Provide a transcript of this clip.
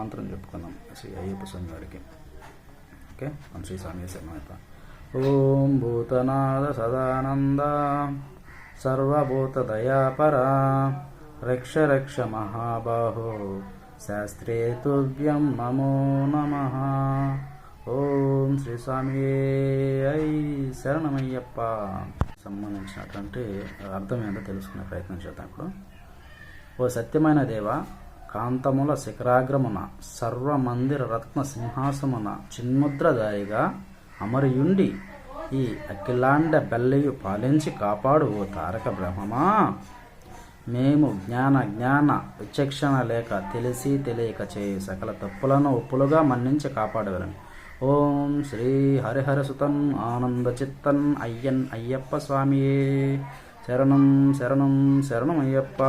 మంత్రం చెప్పుకుందాం. శ్రీ అయ్యప్ప స్వామి వారికి. ఓకే? మన శ్రీ స్వామి శరణమైప ఓం భూతనాథ సదానంద. సర్వభూత దయాపర రక్ష రక్ష మహాబాహో. శాస్త్రే తుభ్యం నమో నమ. ఓం శ్రీ స్వామి ఐ శరణమయ్యప్ప. సంబంధించినటువంటి అర్థం ఏంటో తెలుసుకునే ప్రయత్నం చేద్దాం ఇప్పుడు. ఓ సత్యమైన దేవా కాంతముల శిఖరాగ్రమున సర్వమందిర రత్న సింహాసమున చిన్ముద్రదాయిగా అమరియుండి ఈ అఖిలాండ బెల్లయు పాలించి కాపాడు ఓ తారక బ్రహ్మమా! మేము జ్ఞాన జ్ఞాన విచక్షణ లేక తెలిసి తెలియక చేయు సకల తప్పులను ఒప్పులుగా మన్నించి కాపాడవలను. ఓం శ్రీ హరిహర సుతన్ ఆనంద చిత్తన్ అయ్యన్ అయ్యప్ప స్వామియే. శరణం శరణం శరణం అయ్యప్ప.